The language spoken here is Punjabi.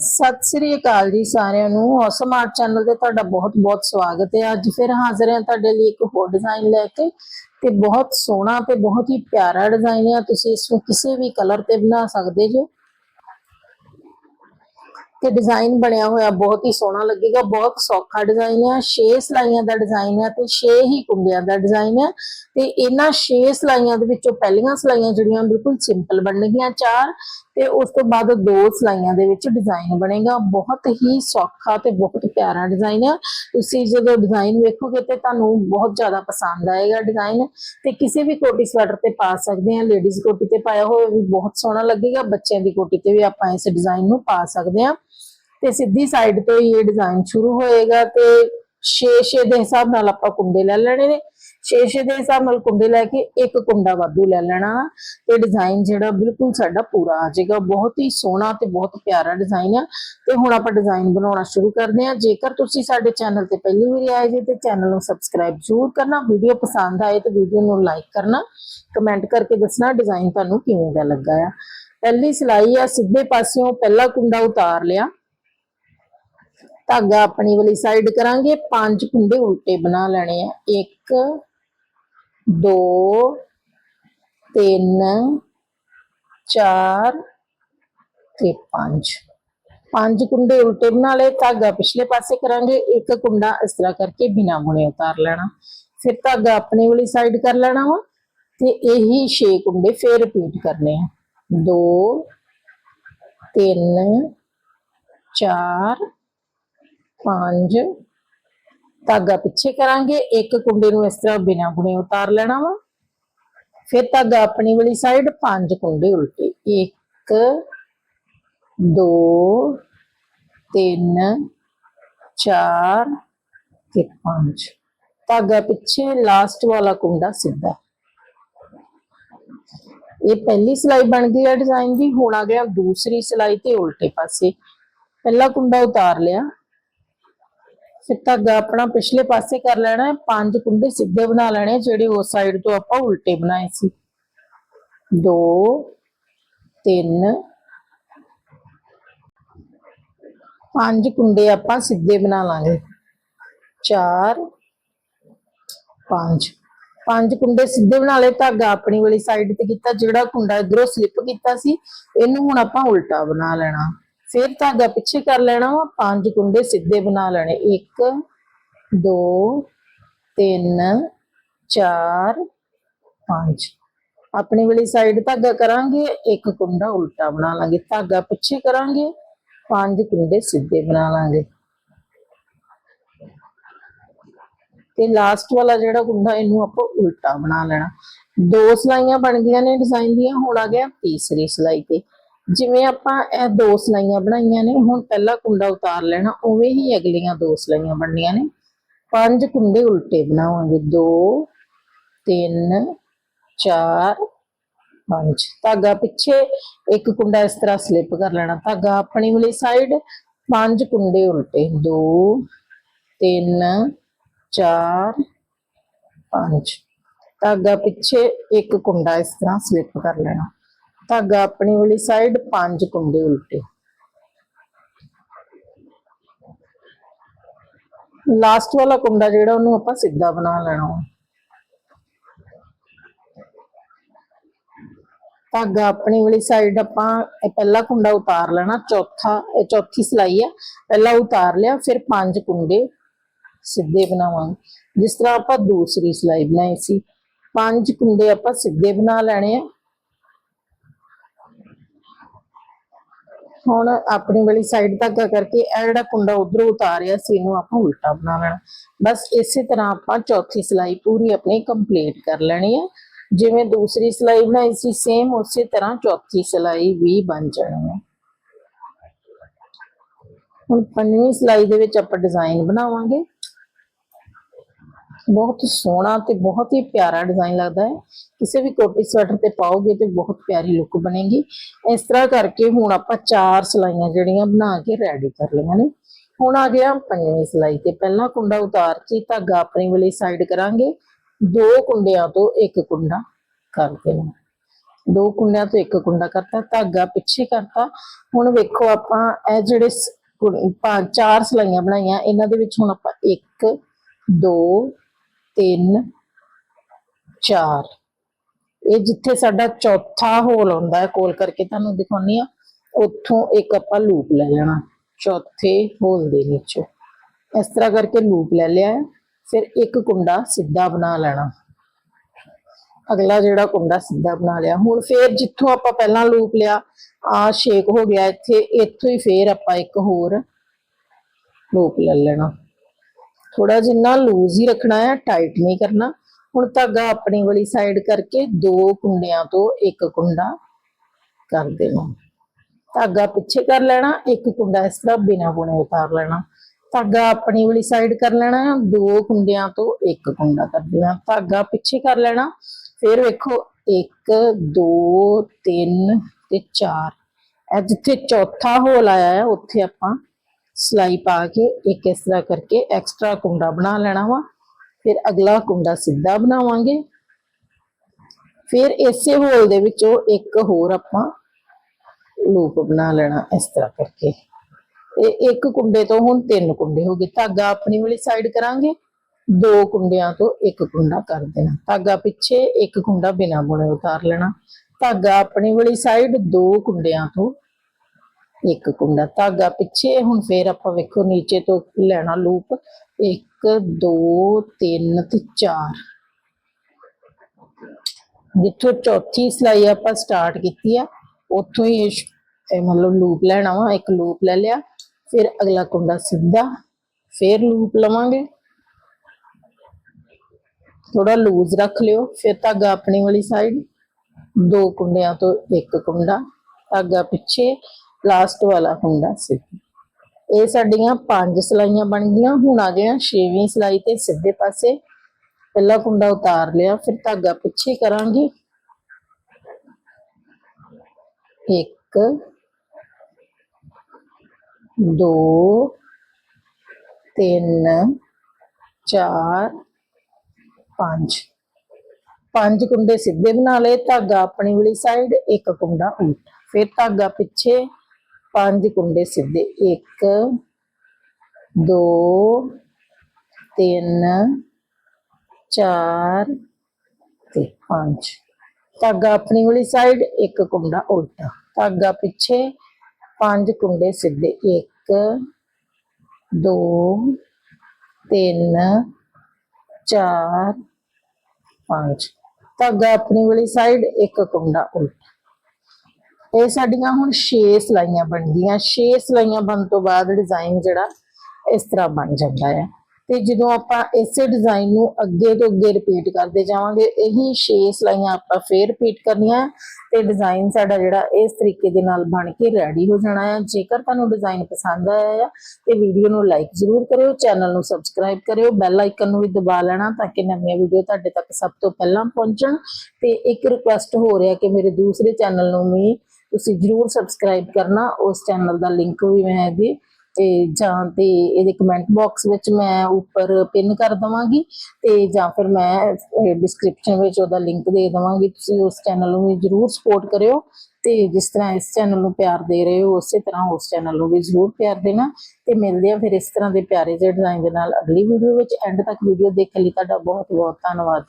ਸਤਿ ਸ੍ਰੀ ਅਕਾਲ ਜੀ ਸਾਰਿਆਂ ਨੂੰ। ਔਸਮ ਆਰਟ ਚੈਨਲ ਤੇ ਤੁਹਾਡਾ ਬਹੁਤ-ਬਹੁਤ ਸਵਾਗਤ ਹੈ। ਅੱਜ ਫਿਰ ਹਾਜ਼ਰ ਹਾਂ ਤੁਹਾਡੇ ਲਈ ਇੱਕ ਹੋਰ ਡਿਜ਼ਾਈਨ ਲੈ ਕੇ ਤੇ ਬਹੁਤ ਸੋਹਣਾ ਤੇ ਬਹੁਤ ਹੀ ਪਿਆਰਾ ਡਿਜ਼ਾਈਨ ਹੈ। ਤੁਸੀਂ ਇਸ ਨੂੰ ਕਿਸੇ ਵੀ ਕਲਰ ਤੇ ਬਣਾ ਸਕਦੇ ਜੋ। ਤੇ ਡਿਜ਼ਾਈਨ ਬਣਿਆ ਹੋਇਆ ਬਹੁਤ ਹੀ ਸੋਹਣਾ ਲੱਗੇਗਾ। ਬਹੁਤ ਸੌਖਾ ਡਿਜ਼ਾਈਨ ਹੈ। 6 ਸਲਾਈਆਂ ਦਾ ਡਿਜ਼ਾਈਨ ਹੈ ਤੇ 6 ਹੀ ਕੁੰਡਿਆਂ ਦਾ ਡਿਜ਼ਾਈਨ ਹੈ। ਤੇ ਇਹਨਾਂ 6 ਸਲਾਈਆਂ ਦੇ ਵਿੱਚੋਂ ਪਹਿਲੀਆਂ ਸਲਾਈਆਂ ਜਿਹੜੀਆਂ ਬਿਲਕੁਲ ਸਿੰਪਲ ਬਣਨਗੀਆਂ। ਚਾਰ ਤੇ ਉਸ ਤੋਂ ਬਾਅਦ ਦੋ ਸਲਾਈਆਂ ਦੇ ਵਿੱਚ ਡਿਜ਼ਾਈਨ ਬਣੇਗਾ। ਬਹੁਤ ਹੀ ਸੌਖਾ ਤੇ ਬਹੁਤ ਪਿਆਰਾ ਡਿਜ਼ਾਈਨ ਹੈ ਤੁਸੀਂ ਜਦੋਂ ਡਿਜ਼ਾਈਨ ਵੇਖੋਗੇ ਤੇ ਤੁਹਾਨੂੰ ਬਹੁਤ ਜ਼ਿਆਦਾ ਪਸੰਦ ਆਏਗਾ ਡਿਜ਼ਾਈਨ ਤੇ ਕਿਸੇ ਵੀ ਕੋਟੀ ਸਵੈਟਰ ਤੇ ਪਾ ਸਕਦੇ ਹਾਂ ਲੇਡੀਜ਼ ਕੋਟੀ ਤੇ ਪਾਇਆ ਹੋਇਆ ਵੀ ਬਹੁਤ ਸੋਹਣਾ ਲੱਗੇਗਾ। ਬੱਚਿਆਂ ਦੀ ਕੋਟੀ ਤੇ ਵੀ ਆਪਾਂ ਇਸ ਡਿਜ਼ਾਈਨ ਨੂੰ ਪਾ ਸਕਦੇ ਹਾਂ ਤੇ ਸਿੱਧੀ ਸਾਈਡ ਤੋਂ ਹੀ ਇਹ ਡਿਜ਼ਾਈਨ ਸ਼ੁਰੂ ਹੋਏਗਾ ਤੇ 6-6 ਦੇ ਹਿਸਾਬ ਨਾਲ ਆਪਾਂ ਕੁੰਡੇ ਲੈ ਲੈਣੇ ਨੇ। 6-6 ਦੇ ਹਿਸਾਬ ਨਾਲ ਕੁੰਡੇ ਲੈ ਕੇ ਇੱਕ ਕੁੰਡਾ ਵਾਧੂ ਲੈ ਲੈਣਾ। ਤੇ ਡਿਜ਼ਾਈਨ ਜਿਹੜਾ ਬਿਲਕੁਲ ਸਾਡਾ ਪੂਰਾ ਆ ਜਾਏਗਾ। ਬਹੁਤ ਹੀ ਸੋਹਣਾ ਤੇ ਬਹੁਤ ਪਿਆਰਾ ਡਿਜ਼ਾਈਨ ਆ। ਤੇ ਹੁਣ ਆਪਾਂ ਡਿਜ਼ਾਈਨ ਬਣਾਉਣਾ ਸ਼ੁਰੂ ਕਰਦੇ ਹਾਂ। ਜੇਕਰ ਤੁਸੀਂ ਸਾਡੇ ਚੈਨਲ ਤੇ ਪਹਿਲੀ ਵਾਰੀ ਆਏ ਜੇ ਤੇ ਚੈਨਲ ਨੂੰ ਸਬਸਕ੍ਰਾਈਬ ਜ਼ਰੂਰ ਕਰਨਾ। ਵੀਡੀਓ ਪਸੰਦ ਆਏ ਤੇ ਵੀਡੀਓ ਨੂੰ ਲਾਈਕ ਕਰਨਾ। ਕਮੈਂਟ ਕਰਕੇ ਦੱਸਣਾ ਡਿਜ਼ਾਈਨ ਤੁਹਾਨੂੰ ਕਿਵੇਂ ਦਾ ਲੱਗਾ ਆ। ਪਹਿਲੀ ਸਿਲਾਈ ਆ। ਸਿੱਧੇ ਪਾਸਿਓਂ ਪਹਿਲਾ ਕੁੰਡਾ ਉਤਾਰ ਲਿਆ। ਧਾਗਾ ਆਪਣੀ ਵਾਲੀ ਸਾਈਡ ਕਰਾਂਗੇ, ਪੰਜ ਕੁੰਡੇ ਉਲਟੇ ਬਣਾ ਲੈਣੇ ਆ। 1 2 3 4 ਤੇ 5 ਪੰਜ ਕੁੰਡੇ ਉਲਟੇ ਬਣਾ ਲਏ, ਧਾਗਾ ਪਿਛਲੇ ਪਾਸੇ ਕਰਾਂਗੇ। ਇੱਕ ਕੁੰਡਾ ਇਸ ਤਰ੍ਹਾਂ ਕਰਕੇ ਬਿਨਾ ਬੁਣੇ ਉਤਾਰ ਲੈਣਾ। ਫਿਰ ਧਾਗਾ ਆਪਣੀ ਵਾਲੀ ਸਾਈਡ ਕਰ ਲੈਣਾ ਵਾ ਤੇ ਇਹੀ 6 ਕੁੰਡੇ ਫੇਰ ਰਿਪੀਟ ਕਰਨੇ ਆ। 2 3 4 ਪੰਜ। ਧਾਗਾ ਪਿੱਛੇ ਕਰਾਂਗੇ। ਇੱਕ ਕੁੰਡੇ ਨੂੰ ਇਸ ਤਰ੍ਹਾਂ ਬਿਨਾਂ ਗੁਣੇ ਉਤਾਰ ਲੈਣਾ ਵਾ। ਫਿਰ ਧਾਗਾ ਆਪਣੀ ਵਾਲੀ ਸਾਈਡ ਪੰਜ ਕੁੰਡੇ ਉਲਟੇ। 1 2 3 4 ਤੇ 5 ਧਾਗਾ ਪਿੱਛੇ ਲਾਸਟ ਵਾਲਾ ਕੁੰਡਾ ਸਿੱਧਾ। ਇਹ ਪਹਿਲੀ ਸਿਲਾਈ ਬਣ ਗਈ ਹੈ ਡਿਜ਼ਾਈਨ ਦੀ। ਹੁਣ ਆ ਗਿਆ ਦੂਸਰੀ ਸਿਲਾਈ ਤੇ ਉਲਟੇ ਪਾਸੇ। ਪਹਿਲਾ ਕੁੰਡਾ ਉਤਾਰ ਲਿਆ। ਫਿਰ ਧਾਗਾ ਆਪਣਾ ਪਿਛਲੇ ਪਾਸੇ ਕਰ ਲੈਣਾ ਹੈ, ਪੰਜ ਕੁੰਡੇ ਸਿੱਧੇ ਬਣਾ ਲੈਣੇ ਜਿਹੜੇ ਉਸ ਸਾਈਡ ਤੋਂ ਆਪਾਂ ਉਲਟੇ ਬਣਾਏ ਸੀ। 2 3 ਪੰਜ ਕੁੰਡੇ ਆਪਾਂ ਸਿੱਧੇ ਬਣਾ ਲਾਂਗੇ। 4 5 ਪੰਜ ਕੁੰਡੇ ਸਿੱਧੇ ਬਣਾ ਲਏ ਧਾਗਾ ਆਪਣੀ ਵਾਲੀ ਸਾਈਡ ਤੇ ਕੀਤਾ, ਜਿਹੜਾ ਕੁੰਡਾ ਇਧਰੋਂ ਸਲਿੱਪ ਕੀਤਾ ਸੀ, ਇਹਨੂੰ ਹੁਣ ਆਪਾਂ ਉਲਟਾ ਬਣਾ ਲੈਣਾ। ਫਿਰ ਧਾਗਾ ਪਿੱਛੇ ਕਰ ਲੈਣਾ ਵਾ, ਪੰਜ ਕੁੰਡੇ ਸਿੱਧੇ ਬਣਾ ਲੈਣੇ। 1 2 3 4 5 ਆਪਣੀ ਵਾਲੀ ਸਾਈਡ ਧਾਗਾ ਕਰਾਂਗੇ, ਇੱਕ ਕੁੰਡਾ ਉਲਟਾ ਬਣਾ ਲਾਂਗੇ। ਧਾਗਾ ਪਿੱਛੇ ਕਰਾਂਗੇ, ਪੰਜ ਕੁੰਡੇ ਸਿੱਧੇ ਬਣਾ ਲਾਂਗੇ। ਤੇ ਲਾਸਟ ਵਾਲਾ ਜਿਹੜਾ ਕੁੰਡਾ, ਇਹਨੂੰ ਆਪਾਂ ਉਲਟਾ ਬਣਾ ਲੈਣਾ। ਦੋ ਸਲਾਈਆਂ ਬਣ ਗਈਆਂ ਨੇ ਡਿਜ਼ਾਈਨ ਦੀਆਂ, ਹੁਣ ਆ ਗਿਆ ਤੀਸਰੀ ਸਲਾਈ ਤੇ। ਜਿਵੇਂ ਆਪਾਂ ਇਹ ਦੋ ਸਲਾਈਆਂ ਬਣਾਈਆਂ ਨੇ, ਹੁਣ ਪਹਿਲਾ ਕੁੰਡਾ ਉਤਾਰ ਲੈਣਾ, ਉਵੇਂ ਹੀ ਅਗਲੀਆਂ ਦੋ ਸਲਾਈਆਂ ਬਣਨੀਆਂ ਨੇ। ਪੰਜ ਕੁੰਡੇ ਉਲਟੇ ਬਣਾਵਾਂਗੇ 2 3 4 5 ਧਾਗਾ ਪਿੱਛੇ ਇੱਕ ਕੁੰਡਾ ਇਸ ਤਰ੍ਹਾਂ ਸਲਿੱਪ ਕਰ ਲੈਣਾ। ਧਾਗਾ ਆਪਣੀ ਵਾਲੀ ਸਾਈਡ, ਪੰਜ ਕੁੰਡੇ ਉਲਟੇ 2 3 4 5 ਧਾਗਾ ਪਿੱਛੇ ਇੱਕ ਕੁੰਡਾ ਇਸ ਤਰ੍ਹਾਂ ਸਲਿੱਪ ਕਰ ਲੈਣਾ। ਧਾਗਾ ਆਪਣੀ ਵਾਲੀ ਸਾਈਡ ਪੰਜ ਕੁੰਡੇ ਉਲਟੇ। ਲਾਸਟ ਵਾਲਾ ਕੁੰਡਾ ਜਿਹੜਾ ਉਹਨੂੰ ਆਪਾਂ ਸਿੱਧਾ ਬਣਾ ਲੈਣਾ। ਵਾ। ਧਾਗਾ ਆਪਣੀ ਵਾਲੀ ਸਾਈਡ ਆਪਾਂ ਇਹ ਪਹਿਲਾ ਕੁੰਡਾ ਉਤਾਰ ਲੈਣਾ, ਚੌਥਾ, ਇਹ ਚੌਥੀ ਸਲਾਈ ਹੈ ਪਹਿਲਾ ਉਤਾਰ ਲਿਆ, ਫਿਰ ਪੰਜ ਕੁੰਡੇ ਸਿੱਧੇ ਬਣਾਵਾਂਗੇ। ਜਿਸ ਤਰ੍ਹਾਂ ਆਪਾਂ ਦੂਸਰੀ ਸਲਾਈ ਬਣਾਈ ਸੀ, ਪੰਜ ਕੁੰਡੇ ਆਪਾਂ ਸਿੱਧੇ ਬਣਾ ਲੈਣੇ ਆ। ਹੁਣ ਆਪਣੀ ਵਾਲੀ ਸਾਈਡ ਤੱਕ ਕਰਕੇ ਇਹ ਜਿਹੜਾ ਕੁੰਡਾ ਉਧਰੋਂ ਉਤਾਰਿਆ ਸੀ, ਇਹਨੂੰ ਆਪਾਂ ਉਲਟਾ ਬਣਾ ਲੈਣਾ। ਬਸ ਇਸੇ ਤਰ੍ਹਾਂ ਆਪਾਂ ਚੌਥੀ ਸਿਲਾਈ ਪੂਰੀ ਆਪਣੀ ਕੰਪਲੀਟ ਕਰ ਲੈਣੀ ਹੈ ਜਿਵੇਂ ਦੂਸਰੀ ਸਿਲਾਈ ਬਣਾਈ ਸੀ ਸੇਮ ਉਸੇ ਤਰ੍ਹਾਂ ਚੌਥੀ ਸਿਲਾਈ ਵੀ ਬਣ ਜਾਣੀ ਹੈ ਹੁਣ ਪੰਜਵੀਂ ਸਿਲਾਈ ਦੇ ਵਿੱਚ ਆਪਾਂ ਡਿਜ਼ਾਈਨ ਬਣਾਵਾਂਗੇ। ਬਹੁਤ ਸੋਹਣਾ ਤੇ ਬਹੁਤ ਹੀ ਪਿਆਰਾ ਡਿਜ਼ਾਈਨ ਲੱਗਦਾ ਹੈ। ਕਿਸੇ ਵੀ ਕੋਟੀ ਸਵੈਟਰ ਤੇ ਪਾਓਗੇ ਤੇ ਬਹੁਤ ਪਿਆਰੀ ਲੁੱਕ ਬਣੇਗੀ। ਇਸ ਤਰ੍ਹਾਂ ਕਰਕੇ ਹੁਣ ਆਪਾਂ ਚਾਰ ਸਲਾਈਆਂ ਜਿਹੜੀਆਂ ਬਣਾ ਕੇ ਰੈਡੀ ਕਰ ਲਈਆਂ ਨੇ। ਹੁਣ ਆ ਗਿਆ ਪੰਜਵੀਂ ਸਲਾਈ ਤੇ ਪਹਿਲਾ ਕੁੰਡਾ ਉਤਾਰ ਕੇ ਧਾਗਾ ਆਪਣੀ ਵਾਲੀ ਸਾਈਡ ਕਰਾਂਗੇ। ਦੋ ਕੁੰਡਿਆਂ ਤੋਂ ਇੱਕ ਕੁੰਡਾ ਕਰ ਦੇਣਾ। ਦੋ ਕੁੰਡਿਆਂ ਤੋਂ ਇੱਕ ਕੁੰਡਾ ਕਰਤਾ, ਧਾਗਾ ਪਿੱਛੇ ਕਰਤਾ। ਹੁਣ ਵੇਖੋ ਆਪਾਂ ਇਹ ਜਿਹੜੇ ਪੰਜ ਚਾਰ ਸਲਾਈਆਂ ਬਣਾਈਆਂ, ਇਹਨਾਂ ਦੇ ਵਿੱਚ ਹੁਣ ਆਪਾਂ 1 2 3 4 ਇਹ ਜਿੱਥੇ ਸਾਡਾ ਚੌਥਾ ਹੋਲ ਆਉਂਦਾ ਹੈ, ਕੋਲ ਕਰਕੇ ਤੁਹਾਨੂੰ ਦਿਖਾਉਣੀ ਆ ਉੱਥੋਂ ਇੱਕ ਆਪਾਂ ਲੂਪ ਲੈ ਲੈਣਾ। ਚੌਥੇ ਹੋਲ ਦੇ ਵਿੱਚੋਂ ਇਸ ਤਰ੍ਹਾਂ ਕਰਕੇ ਲੂਪ ਲੈ ਲਿਆ ਹੈ। ਫਿਰ ਇੱਕ ਕੁੰਡਾ ਸਿੱਧਾ ਬਣਾ ਲੈਣਾ। ਅਗਲਾ ਜਿਹੜਾ ਕੁੰਡਾ ਸਿੱਧਾ ਬਣਾ ਲਿਆ। ਹੁਣ ਫੇਰ ਜਿੱਥੋਂ ਆਪਾਂ ਪਹਿਲਾਂ ਲੂਪ ਲਿਆ ਆ ਸ਼ੇਕ ਹੋ ਗਿਆ ਇੱਥੇ। ਇੱਥੋਂ ਹੀ ਫੇਰ ਆਪਾਂ ਇੱਕ ਹੋਰ ਲੂਪ ਲੈ ਲੈਣਾ। ਥੋੜਾ ਜਿੰਨਾ ਲੂਜ਼ ਹੀ ਰੱਖਣਾ ਹੈ ਟਾਈਟ ਨਹੀਂ ਕਰਨਾ। ਹੁਣ ਧਾਗਾ ਆਪਣੀ ਵਾਲੀ ਸਾਈਡ ਕਰਕੇ ਦੋ ਕੁੰਡਿਆਂ ਤੋਂ ਇੱਕ ਕੁੰਡਾ ਕਰ ਦੇਣਾ। ਧਾਗਾ ਪਿੱਛੇ ਕਰ ਲੈਣਾ, ਇੱਕ ਕੁੰਡਾ ਇਸ ਤਰ੍ਹਾਂ ਬਿਨਾਂ ਬੁਣੇ ਉਤਾਰ ਲੈਣਾ। ਧਾਗਾ ਆਪਣੀ ਵਾਲੀ ਸਾਈਡ ਕਰ ਲੈਣਾ, ਦੋ ਕੁੰਡਿਆਂ ਤੋਂ ਇੱਕ ਕੁੰਡਾ ਕਰ ਦੇਣਾ। ਧਾਗਾ ਪਿੱਛੇ ਕਰ ਲੈਣਾ, ਫਿਰ ਵੇਖੋ 1 2 3 ਤੇ 4 ਇਹ ਜਿੱਥੇ ਚੌਥਾ ਹੋਲ ਆਇਆ ਹੈ, ਉੱਥੇ ਆਪਾਂ ਸਲਾਈ ਪਾ ਕੇ ਇੱਕ ਇਸ ਤਰ੍ਹਾਂ ਕਰਕੇ ਐਕਸਟਰਾ ਕੁੰਡਾ ਬਣਾ ਲੈਣਾ ਵਾ। ਫਿਰ ਅਗਲਾ ਕੁੰਡਾ ਸਿੱਧਾ ਬਣਾਵਾਂਗੇ। ਫਿਰ ਇਸੇ ਹੋਲ ਦੇ ਵਿੱਚੋਂ ਇੱਕ ਹੋਰ ਆਪਾਂ ਲੂਪ ਬਣਾ ਲੈਣਾ ਇਸ ਤਰ੍ਹਾਂ ਕਰਕੇ। ਇਹ ਇੱਕ ਕੁੰਡੇ ਤੋਂ ਹੁਣ ਤਿੰਨ ਕੁੰਡੇ ਹੋ ਗਏ। ਧਾਗਾ ਆਪਣੀ ਵਾਲੀ ਸਾਈਡ ਕਰਾਂਗੇ। ਦੋ ਕੁੰਡਿਆਂ ਤੋਂ ਇੱਕ ਕੁੰਡਾ ਕਰ ਦੇਣਾ। ਧਾਗਾ ਪਿੱਛੇ ਇੱਕ ਕੁੰਡਾ ਬਿਨਾਂ ਬੁਣੇ ਉਤਾਰ ਲੈਣਾ। ਧਾਗਾ ਆਪਣੀ ਵਾਲੀ ਸਾਈਡ ਦੋ ਕੁੰਡਿਆਂ ਤੋਂ ਇੱਕ ਕੁੰਡਾ ਧਾਗਾ ਪਿੱਛੇ, ਹੁਣ ਫੇਰ ਆਪਾਂ ਵੇਖੋ ਨੀਚੇ ਤੋਂ ਲੈਣਾ ਲੂਪ। 1 2 3 ਤੇ 4 ਜਿੱਥੋਂ ਚੌਥੀ ਸਲਾਈ ਆਪਾਂ ਸਟਾਰਟ ਕੀਤੀ ਆ, ਉੱਥੋਂ ਹੀ ਇਹ ਮਤਲਬ ਲੂਪ ਲੈਣਾ ਵਾ, ਇੱਕ ਲੂਪ ਲੈ ਲਿਆ, ਫਿਰ ਅਗਲਾ ਕੁੰਡਾ ਸਿੱਧਾ, ਫਿਰ ਲੂਪ ਲਵਾਂਗੇ। ਥੋੜਾ ਲੂਜ਼ ਰੱਖ ਲਿਓ, ਫਿਰ ਧਾਗਾ ਆਪਣੀ ਵਾਲੀ ਸਾਈਡ ਦੋ ਕੁੰਡਿਆਂ ਤੋਂ ਇੱਕ ਕੁੰਡਾ, ਧਾਗਾ ਪਿੱਛੇ ਲਾਸਟ ਵਾਲਾ ਕੁੰਡਾ ਸਿੱਧਾ ਇਹ ਸਾਡੀਆਂ ਪੰਜ ਸਲਾਈਆਂ ਬਣ ਗਈਆਂ। ਹੁਣ ਆ ਗਏ ਆ ਛੇਵੀਂ ਸਲਾਈ ਤੇ ਸਿੱਧੇ ਪਾਸੇ। ਪਹਿਲਾ ਕੁੰਡਾ ਉਤਾਰ ਲਿਆ। ਫਿਰ ਧਾਗਾ ਪਿੱਛੇ ਕਰਾਂਗੇ। ਇੱਕ, ਦੋ, ਤਿੰਨ, ਚਾਰ, ਪੰਜ। ਪੰਜ ਕੁੰਡੇ ਸਿੱਧੇ ਬਣਾ ਲਏ। ਧਾਗਾ ਆਪਣੀ ਵਾਲੀ ਸਾਈਡ ਇੱਕ ਕੁੰਡਾ ਉਲਟ। ਫਿਰ ਧਾਗਾ ਪਿੱਛੇ ਪੰਜ ਕੁੰਡੇ ਸਿੱਧੇ। ਇੱਕ, ਦੋ, ਤਿੰਨ, ਚਾਰ ਤੇ ਪੰਜ। ਧਾਗਾ ਆਪਣੀ ਵਾਲੀ ਸਾਈਡ ਇੱਕ ਕੁੰਡਾ ਉਲਟਾ। ਧਾਗਾ ਪਿੱਛੇ ਪੰਜ ਕੁੰਡੇ ਸਿੱਧੇ। ਇੱਕ, ਦੋ, ਤਿੰਨ, ਚਾਰ, ਪੰਜ। ਧਾਗਾ ਆਪਣੀ ਵਾਲੀ ਸਾਈਡ ਇੱਕ ਕੁੰਡਾ ਉਲਟਾ। ਇਹ ਸਾਡੀਆਂ ਹੁਣ 6 ਸਲਾਈਆਂ ਬਣਦੀਆਂ। 6 ਸਲਾਈਆਂ ਬਣਨ ਤੋਂ ਬਾਅਦ ਡਿਜ਼ਾਈਨ ਜਿਹੜਾ ਇਸ ਤਰ੍ਹਾਂ ਬਣ ਜਾਂਦਾ ਹੈ ਤੇ ਜਦੋਂ ਆਪਾਂ ਇਸੇ ਡਿਜ਼ਾਈਨ ਨੂੰ ਅੱਗੇ ਤੋਂ ਅੱਗੇ ਰਿਪੀਟ ਕਰਦੇ ਜਾਵਾਂਗੇ, ਇਹੀ 6 ਸਲਾਈਆਂ ਆਪਾਂ ਫੇਰ ਰਿਪੀਟ ਕਰਨੀਆਂ ਹੈ ਤੇ ਡਿਜ਼ਾਈਨ ਸਾਡਾ ਜਿਹੜਾ ਇਸ ਤਰੀਕੇ ਦੇ ਨਾਲ ਬਣ ਕੇ ਰੈਡੀ ਹੋ ਜਾਣਾ ਹੈ ਜੇਕਰ ਤੁਹਾਨੂੰ ਡਿਜ਼ਾਈਨ ਪਸੰਦ ਆਇਆ ਹੈ ਤੇ ਵੀਡੀਓ ਨੂੰ ਲਾਈਕ ਜ਼ਰੂਰ ਕਰਿਓ ਚੈਨਲ ਨੂੰ ਸਬਸਕ੍ਰਾਈਬ ਕਰਿਓ ਬੈਲ ਆਈਕਨ ਨੂੰ ਵੀ ਦਬਾ ਲੈਣਾ ਤਾਂ ਕਿ ਨਵੀਆਂ ਵੀਡੀਓ ਤੁਹਾਡੇ ਤੱਕ ਸਭ ਤੋਂ ਪਹਿਲਾਂ ਪਹੁੰਚਣ। ਤੇ ਇੱਕ ਰਿਕੁਐਸਟ ਹੋ ਰਿਹਾ ਕਿ ਮੇਰੇ ਦੂਸਰੇ ਚੈਨਲ ਨੂੰ ਵੀ ਤੁਸੀਂ ਜਰੂਰ ਸਬਸਕ੍ਰਾਈਬ ਕਰਨਾ, ਉਸ ਚੈਨਲ ਦਾ ਲਿੰਕ ਵੀ ਮੈਂ ਇਹਦੇ ਤੇ ਜਾਂ ਤੇ ਇਹਦੇ ਕਮੈਂਟ ਬਾਕਸ ਵਿੱਚ ਮੈਂ ਉੱਪਰ ਪਿਨ ਕਰ ਦਵਾਂਗੀ, ਤੇ ਜਾਂ ਫਿਰ ਮੈਂ ਡਿਸਕ੍ਰਿਪਸ਼ਨ ਵਿੱਚ ਉਹਦਾ ਲਿੰਕ ਦੇ ਦਵਾਂਗੀ, ਤੁਸੀਂ ਉਸ ਚੈਨਲ ਨੂੰ ਵੀ ਜਰੂਰ ਸਪੋਰਟ ਕਰਿਓ, ਤੇ ਜਿਸ ਤਰ੍ਹਾਂ ਇਸ ਚੈਨਲ ਨੂੰ ਪਿਆਰ ਦੇ ਰਹੇ ਹੋ, ਉਸੇ ਤਰ੍ਹਾਂ ਉਸ ਚੈਨਲ ਨੂੰ ਵੀ ਜਰੂਰ ਪਿਆਰ ਦੇਣਾ, ਤੇ ਮਿਲਦੇ ਆ ਫਿਰ ਇਸ ਤਰ੍ਹਾਂ ਦੇ ਪਿਆਰੇ ਜਿਹੇ ਡਿਜ਼ਾਈਨ ਦੇ ਨਾਲ ਅਗਲੀ ਵੀਡੀਓ ਵਿੱਚ ਐਂਡ ਤੱਕ ਵੀਡੀਓ ਦੇਖਣ ਲਈ ਤੁਹਾਡਾ ਬਹੁਤ ਬਹੁਤ ਧੰਨਵਾਦ।